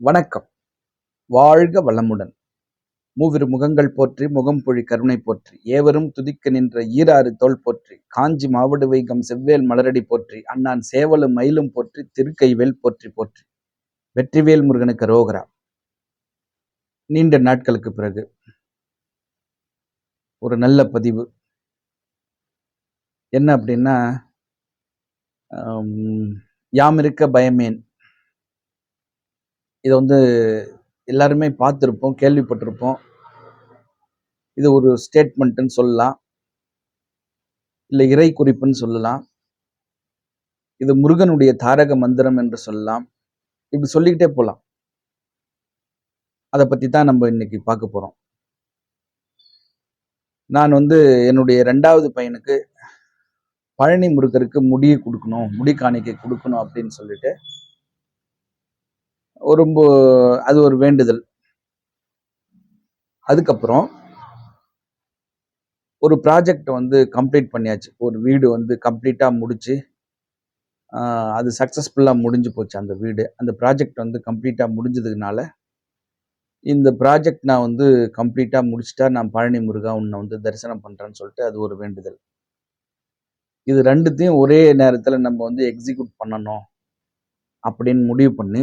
வணக்கம். வாழ்க வளமுடன். மூவிரு முகங்கள் போற்றி முகம் பொழி கருணை போற்றி. ஏவரும் துதிக்க நின்ற ஈராறு தோல் போற்றி. காஞ்சி மாவடு வைகம் செவ்வேல் மலரடி போற்றி. அண்ணான் சேவலும் மயிலும் போற்றி. திருக்கைவேல் போற்றி போற்றி. வெற்றிவேல் முருகனுக்கு ரோகரா. நீண்ட நாட்களுக்கு பிறகு ஒரு நல்ல பதிவு. என்ன அப்படின்னா யாமிருக்க யாம் இருக்க பயமேன். இதை வந்து எல்லாருமே பார்த்துருப்போம் கேள்விப்பட்டிருப்போம். இது ஒரு ஸ்டேட்மெண்ட்டுன்னு சொல்லலாம். இல்லை இறை குறிப்புன்னு சொல்லலாம். இது முருகனுடைய தாரக மந்திரம் என்று சொல்லலாம். இப்படி சொல்லிக்கிட்டே போகலாம் அதை பற்றி தான் நம்ம இன்னைக்கு பார்க்க போகிறோம் நான் வந்து என்னுடைய ரெண்டாவது பையனுக்கு பழனி முருகருக்கு முடியை கொடுக்கணும் முடி காணிக்கை கொடுக்கணும் அப்படின்னு சொல்லிட்டு ரொம்ப அது ஒரு வேண்டுதல். அதுக்கப்புறம் ஒரு ப்ராஜெக்ட் வந்து கம்ப்ளீட் பண்ணியாச்சு. ஒரு வீடு வந்து கம்ப்ளீட்டாக முடிச்சு அது சக்ஸஸ்ஃபுல்லாக முடிஞ்சு போச்சு அந்த வீடு. அந்த ப்ராஜெக்ட் வந்து கம்ப்ளீட்டாக முடிஞ்சதுனால இந்த ப்ராஜெக்ட் நான் வந்து கம்ப்ளீட்டாக முடிச்சிட்டா நான் பழனி முருகா உன்னை வந்து தரிசனம் பண்ணுறேன்னு சொல்லிட்டு அது ஒரு வேண்டுதல். இது ரெண்டுத்தையும் ஒரே நேரத்தில் நம்ம வந்து எக்ஸிக்யூட் பண்ணணும் அப்படின்னு முடிவு பண்ணி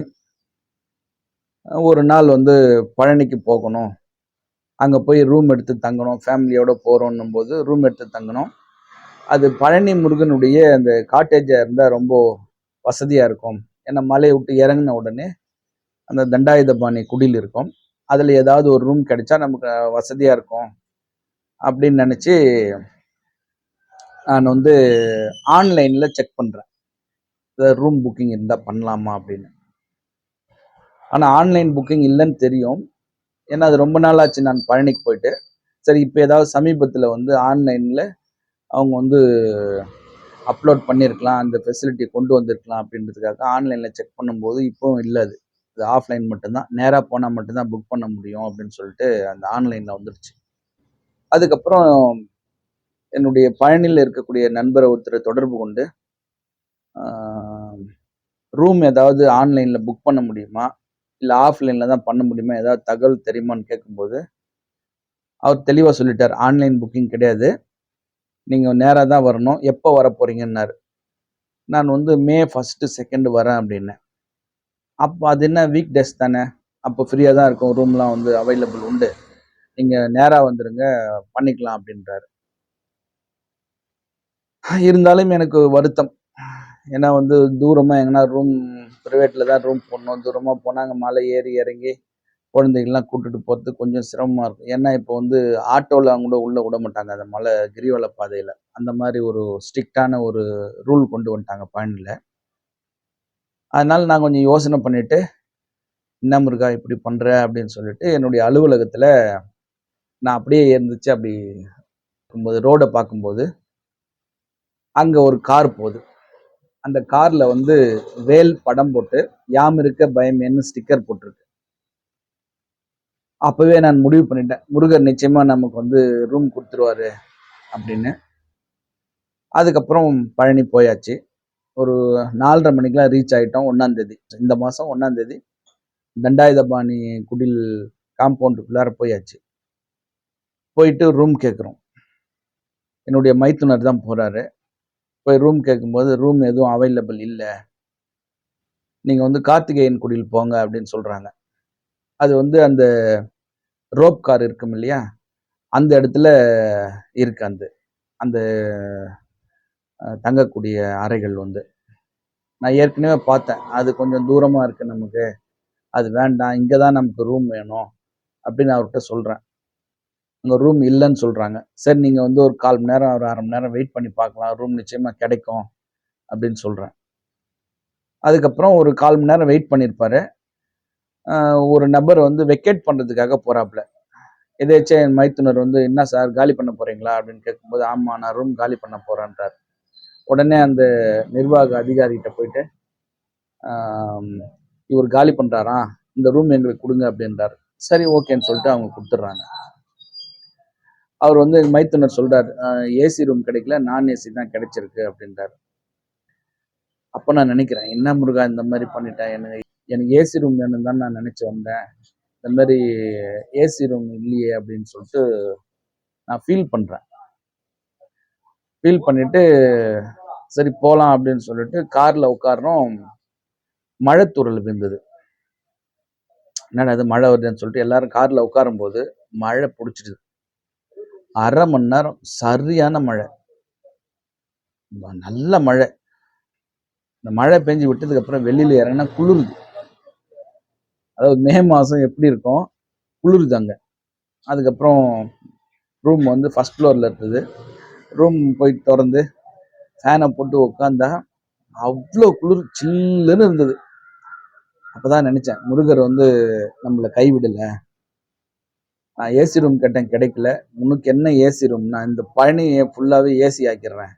ஒரு நாள் வந்து பழனிக்கு போகணும். அங்கே போய் ரூம் எடுத்து தங்கணும். ஃபேமிலியோடு போகிறோன்னும் போது ரூம் எடுத்து தங்கணும். அது பழனி முருகனுடைய அந்த காட்டேஜாக இருந்தால் ரொம்ப வசதியாக இருக்கும். ஏன்னா மலையை விட்டு இறங்கின உடனே அந்த தண்டாயுதபாணி குடில் இருக்கும். அதில் ஏதாவது ஒரு ரூம் கிடைச்சா நமக்கு வசதியாக இருக்கும். அப்படின்னு நினச்சி நான் வந்து ஆன்லைனில் செக் பண்ணுறேன் ரூம் புக்கிங் இருந்தால் பண்ணலாமா அப்படின்னு. ஆனால் ஆன்லைன் புக்கிங் இல்லைன்னு தெரியும். ஏன்னா அது ரொம்ப நாள் ஆச்சு நான் பழனிக்கு போயிட்டு. சரி இப்போ ஏதாவது சமீபத்தில் வந்து ஆன்லைனில் அவங்க வந்து அப்லோட் பண்ணியிருக்கலாம் அந்த ஃபெசிலிட்டி கொண்டு வந்திருக்கலாம் அப்படின்றதுக்காக ஆன்லைனில் செக் பண்ணும்போது இப்போவும் இல்லை அது. இது ஆஃப்லைன் மட்டும்தான். நேராக போனால் மட்டும்தான் புக் பண்ண முடியும் அப்படின்னு சொல்லிட்டு அந்த ஆன்லைனில் வந்துருச்சு. அதுக்கப்புறம் என்னுடைய பழனியில் இருக்கக்கூடிய நண்பரை ஒருத்தரை தொடர்பு கொண்டு ரூம் ஏதாவது ஆன்லைனில் புக் பண்ண முடியுமா? இல்லை ஆஃப்லைனில் தான் பண்ண முடியுமா? ஏதாவது தகவல் தெரியுமான்னு கேட்கும்போது அவர் தெளிவாக சொல்லிட்டார். ஆன்லைன் புக்கிங் கிடையாது. நீங்கள் நேராக தான் வரணும். எப்போ வர போகிறீங்கன்னாரு நான் வந்து மே ஃபஸ்ட்டு செகண்டு வரேன் அப்படின்னேன் அப்போ அது என்ன வீக் டேஸ் தானே? அப்போ ஃப்ரீயாக தான் இருக்கும். ரூம்லாம் வந்து அவைலபிள் உண்டு. நீங்கள் நேராக வந்துடுங்க பண்ணிக்கலாம் அப்படின்றாரு. இருந்தாலும் எனக்கு வருத்தம். ஏன்னா வந்து தூரமாக எங்கன்னா ரூம் ப்ரைவேட்டில் தான் ரூம் போடணும். தூரமாக போனால் அங்கே மலை ஏறி இறங்கி குழந்தைகள்லாம் கூட்டுட்டு போகிறது கொஞ்சம் சிரமமாக இருக்கும். ஏன்னா இப்போ வந்து ஆட்டோவில் அவங்க கூட உள்ளே விட மாட்டாங்க. அந்த மலை கிரிவல பாதையில். அந்த மாதிரி ஒரு ஸ்ட்ரிக்டான ஒரு ரூல் கொண்டு வந்துட்டாங்க பழனியில் அதனால் நான் கொஞ்சம் யோசனை பண்ணிவிட்டு என்ன முருகா இப்படி பண்ணுற அப்படின்னு சொல்லிட்டு என்னுடைய அலுவலகத்தில் நான் அப்படியே இருந்துச்சு. அப்படி இருக்கும்போது ரோடை பார்க்கும்போது அங்கே ஒரு கார் போகுது. அந்த காரில் வந்து வேல் படம் போட்டு யாம் இருக்க பயம் என்ன ஸ்டிக்கர் போட்டிருக்கு. அப்போவே நான் முடிவு பண்ணிட்டேன். முருகர் நிச்சயமா நமக்கு வந்து ரூம் கொடுத்துருவாரு அப்படின்னு. அதுக்கப்புறம் பழனி போயாச்சு. ஒரு நாலரை மணிக்கெலாம் ரீச் ஆகிட்டோம் ஒன்றாந்தேதி இந்த மாதம் ஒன்றாந்தேதி தண்டாயுதபாணி குடில் காம்பவுண்டுக்குள்ளார போயாச்சு. போயிட்டு ரூம் கேட்குறோம் என்னுடைய மைத்துனர் தான் போகிறாரு போய் ரூம் கேட்கும்போது ரூம் எதுவும் அவைலபிள் இல்லை. நீங்கள் வந்து கார்த்திகேயன் குடியில் போங்க அப்படின்னு சொல்கிறாங்க அது வந்து அந்த ரோப் கார் இருக்கும் இல்லையா? அந்த இடத்துல இருக்கு அந்த அந்த தங்கக்கூடிய அறைகள் வந்து. நான் ஏற்கனவே பார்த்தேன். அது கொஞ்சம் தூரமாக இருக்குது நமக்கு. அது வேண்டாம். இங்கே தான் நமக்கு ரூம் வேணும் அப்படின்னு அவர்கிட்ட சொல்கிறேன் அங்கே ரூம் இல்லைன்னு சொல்கிறாங்க சரி நீங்கள் வந்து ஒரு கால் மணி நேரம் ஒரு அரை மணி நேரம் வெயிட் பண்ணி பார்க்கலாம். ரூம் நிச்சயமாக கிடைக்கும் அப்படின்னு சொல்கிறேன் அதுக்கப்புறம் ஒரு கால் மணி நேரம் வெயிட் பண்ணியிருப்பாரு ஒரு நபர் வந்து வெக்கேட் பண்ணுறதுக்காக போகிறாப்புல எதேச்சும் என் மைத்துனர் வந்து என்ன சார் காலி பண்ண போகிறீங்களா அப்படின்னு கேட்கும்போது ஆமாம் நான் ரூம் காலி பண்ண போகிறேன்றார் உடனே அந்த நிர்வாக அதிகாரிகிட்ட போயிட்டு இவர் காலி பண்ணுறாராம் இந்த ரூம் எங்களுக்கு கொடுங்க அப்படின்றார். சரி ஓகேன்னு சொல்லிட்டு அவங்க கொடுத்துட்றாங்க. அவர் வந்து மைத்துனர் சொல்றாரு ஏசி ரூம் கிடைக்கல நான் ஏசி தான் கிடைச்சிருக்கு அப்படின்றாரு. அப்போ நான் நினைக்கிறேன் என்ன முருகா இந்த மாதிரி பண்ணிட்டேன்? எனக்கு எனக்கு ஏசி ரூம் வேணும் தான் நான் நினச்சி வந்தேன். இந்த மாதிரி ஏசி ரூம் இல்லையே அப்படின்னு சொல்லிட்டு நான் ஃபீல் பண்ணுறேன் ஃபீல் பண்ணிட்டு சரி போகலாம் அப்படின்னு சொல்லிட்டு காரில் உட்காரோம் மழை தூறல் விழுந்தது. என்னடா அது மழை வருதுன்னு சொல்லிட்டு எல்லாரும் காரில் உட்காரும்போது மழை பிடிச்சிடுது. அரை மணி நேரம் சரியான மழை. நல்ல மழை. இந்த மழை பெஞ்சு விட்டதுக்கு அப்புறம் வெளியில இறங்கினா குளிருது. அதாவது மே மாதம் எப்படி இருக்கும்? குளிருது அங்கே. அதுக்கப்புறம் ரூம் வந்து ஃபஸ்ட் ஃப்ளோரில் இருந்தது. ரூம் போய் திறந்து ஃபேனை போட்டு உட்காந்தா அவ்வளோ குளிர் சில்லுன்னு இருந்தது. அப்பதான் நினச்சேன் முருகர் வந்து நம்மளை கைவிடலை. நான் ஏசி ரூம் கேட்டேன் கிடைக்கல. உனக்கு என்ன ஏசி ரூம் நான் இந்த பழனியை ஃபுல்லாகவே ஏசி ஆக்கிடுறேன்.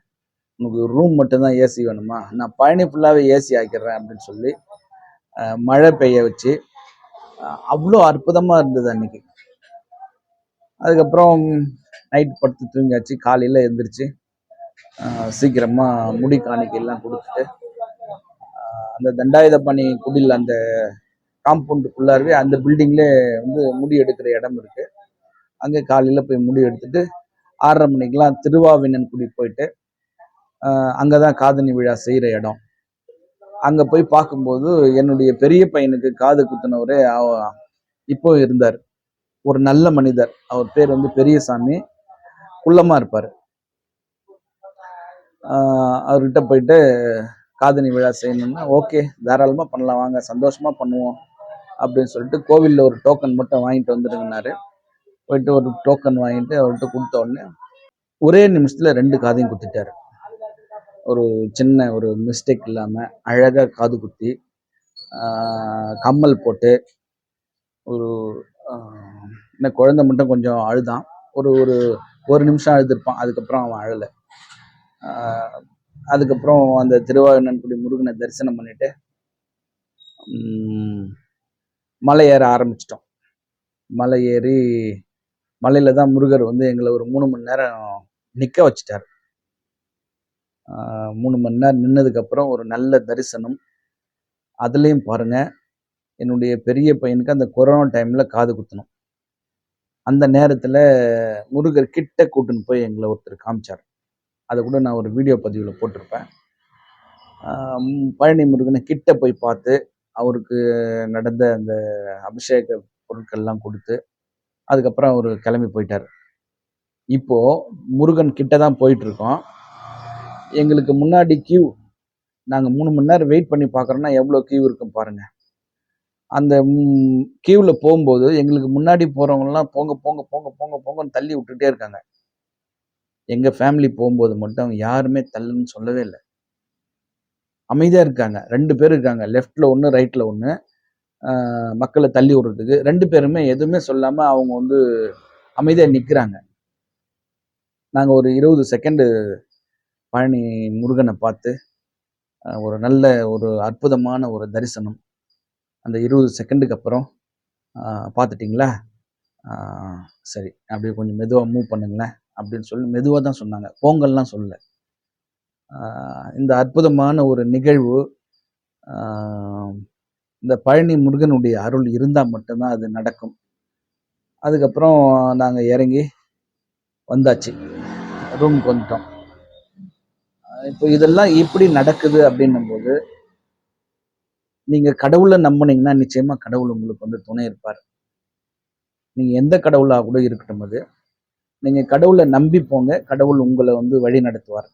உனக்கு ரூம் மட்டும்தான் ஏசி வேணுமா? நான் பழனி ஃபுல்லாகவே ஏசி ஆக்கிடுறேன் அப்படின்னு சொல்லி மழை பெய்ய வச்சு அவ்வளோ அற்புதமாக இருந்தது அன்னைக்கு. அதுக்கப்புறம் நைட் படுத்து தூங்கியாச்சு. காலையில் எழுந்திரிச்சு சீக்கிரமாக முடி காணிக்கையெல்லாம் கொடுத்துட்டு அந்த தண்டாயுத பணி குடில் அந்த காம்பவுண்டுக்குள்ளாரவே அந்த பில்டிங்லேயே வந்து முடி எடுக்கிற இடம் இருக்கு. அங்கே காலையில் போய் முடி எடுத்துட்டு ஆறரை மணிக்கெலாம் திருவாவினன் குடி போயிட்டு அங்கே தான் காதணி விழா செய்கிற இடம். அங்கே போய் பார்க்கும்போது என்னுடைய பெரிய பையனுக்கு காது குத்தினவரே இப்போ இருந்தார். ஒரு நல்ல மனிதர். அவர் பேர் வந்து பெரியசாமி. குள்ளமாக இருப்பார். அவர்கிட்ட போயிட்டு காதணி விழா செய்யணும்னா ஓகே தாராளமாக பண்ணலாம். வாங்க சந்தோஷமாக பண்ணுவோம். அப்படின்னு சொல்லிட்டு கோவிலில் ஒரு டோக்கன் மட்டும் வாங்கிட்டு வந்துருங்கனாரு போயிட்டு ஒரு டோக்கன் வாங்கிட்டு அவர்கிட்ட கொடுத்த உடனே ஒரே நிமிஷத்தில் ரெண்டு காதையும் குத்திட்டாரு ஒரு சின்ன ஒரு மிஸ்டேக் இல்லாமல் அழகாக காது குத்தி கம்மல் போட்டு ஒரு என்ன குழந்தை மட்டும் கொஞ்சம் அழுதான். ஒரு ஒரு ஒரு நிமிஷம் அழுதுருப்பான். அதுக்கப்புறம் அவன் அழலை. அதுக்கப்புறம் அந்த திருவாயூர்நன்குடி முருகனை தரிசனம் பண்ணிட்டு மலை ஏற ஆரம்பிச்சிட்டோம். மலை ஏறி மலையில தான் முருகர் வந்து எங்களை ஒரு மூணு மணி நேரம் நிற்க வச்சிட்டார். மூணு மணி நேரம் நின்னதுக்கப்புறம் ஒரு நல்ல தரிசனம். அதுலேயும் பாருங்க என்னுடைய பெரிய பையனுக்கு அந்த கொரோனா டைமில் காது குத்தணும். அந்த நேரத்தில் முருகர் கிட்ட கூட்டுன்னு போய் எங்களை ஒருத்தர் காமிச்சார். அதை கூட நான் ஒரு வீடியோ பதிவில் போட்டிருப்பேன். பழனி முருகனை கிட்ட போய் பார்த்து அவருக்கு நடந்த அந்த அபிஷேக பொருட்கள்லாம் கொடுத்து அதுக்கப்புறம் அவர் கிளம்பி போயிட்டார். இப்போது முருகன் கிட்ட தான் போயிட்டுருக்கோம். எங்களுக்கு முன்னாடி கியூ நாங்கள் மூணு மணி நேரம் வெயிட் பண்ணி பார்க்குறோன்னா எவ்வளோ கியூ இருக்கும் பாருங்கள் அந்த கியூவில் போகும்போது எங்களுக்கு முன்னாடி போகிறவங்கலாம் போங்க போங்க போங்க போங்க போங்கன்னு தள்ளி விட்டுட்டே இருக்காங்க. எங்கள் ஃபேமிலி போகும்போது மட்டும் யாருமே தள்ளுன்னு சொல்லவே இல்லை. அமைதியாக இருக்காங்க. ரெண்டு பேர் இருக்காங்க. லெஃப்டில் ஒன்று ரைட்டில் ஒன்று மக்களை தள்ளி விடுறதுக்கு. ரெண்டு பேருமே எதுவுமே சொல்லாமல் அவங்க வந்து அமைதியாக நிற்கிறாங்க நாங்கள் ஒரு இருபது செகண்டு பழனி முருகனை பார்த்து ஒரு நல்ல ஒரு அற்புதமான ஒரு தரிசனம் அந்த இருபது செகண்டுக்கு அப்புறம் பார்த்துட்டிங்களா? சரி. அப்படியே கொஞ்சம் மெதுவாக மூவ் பண்ணுங்களேன் அப்படின்னு சொல்லி மெதுவாக தான் சொன்னாங்க. போங்கல்லாம் சொல்லலை. இந்த அற்புதமான ஒரு நிகழ்வு இந்த பழனி முருகனுடைய அருள் இருந்தால் மட்டும்தான் அது நடக்கும். அதுக்கப்புறம் நாங்கள் இறங்கி வந்தாச்சு. ரூமுக்கு வந்துட்டோம் இப்போ இதெல்லாம் எப்படி நடக்குது அப்படின்னும் போது நீங்கள் கடவுளை நம்பினீங்கன்னா நிச்சயமாக கடவுள் உங்களுக்கு வந்து துணை இருப்பார். நீங்கள் எந்த கடவுளாக கூட இருக்கட்டும் அது. நீங்கள் கடவுளை நம்பி போங்க கடவுள் உங்களை வந்து வழி நடத்துவார்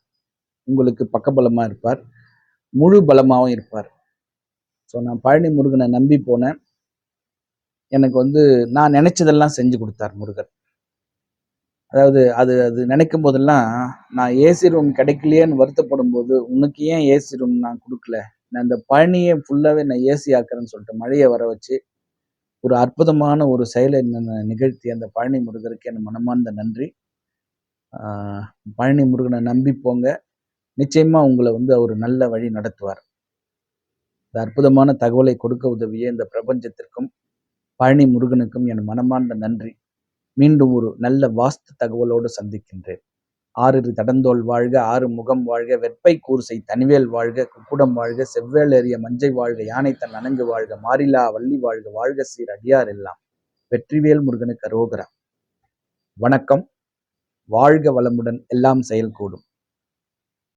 உங்களுக்கு பக்கபலமாக இருப்பார். முழு பலமாகவும் இருப்பார். ஸோ நான் பழனி முருகனை நம்பி போனேன். எனக்கு வந்து நான் நினைச்சதெல்லாம் செஞ்சு கொடுத்தார் முருகர். அதாவது அது அது நினைக்கும் போதெல்லாம் நான் ஏசி ரூம் கிடைக்கலையேன்னு வருத்தப்படும் போது உனக்கு ஏன் ஏசி ரூம் நான் கொடுக்கல? நான் இந்த பழனியை ஃபுல்லாகவே நான் ஏசி ஆக்குறேன்னு சொல்லிட்டு மழையை வர வச்சு ஒரு அற்புதமான ஒரு செயலை நிகழ்த்தி அந்த பழனி முருகருக்கு என் மனமார்ந்த நன்றி. பழனி முருகனை நம்பி போங்க. நிச்சயமா உங்களை வந்து அவர் நல்ல வழி நடத்துவார். இந்த அற்புதமான தகவலை கொடுக்க உதவிய இந்த பிரபஞ்சத்திற்கும் பழனி முருகனுக்கும் என் மனமார்ந்த நன்றி. மீண்டும் ஒரு நல்ல வாஸ்து தகவலோடு சந்திக்கின்றேன். ஆறிரு தடந்தோல் வாழ்க ஆறு முகம் வாழ்க வெப்பை கூர்சை தனிவேல் வாழ்க குக்குடம் வாழ்க செவ்வேல் எறிய மஞ்சை வாழ்க யானை தன் அணங்கு வாழ்க மாரிலா வள்ளி வாழ்க வாழ்க சீர் அடியார் எல்லாம். வெற்றிவேல் முருகனுக்கு அரோகரா. வணக்கம். வாழ்க வளமுடன் எல்லாம் செயல் கூடும்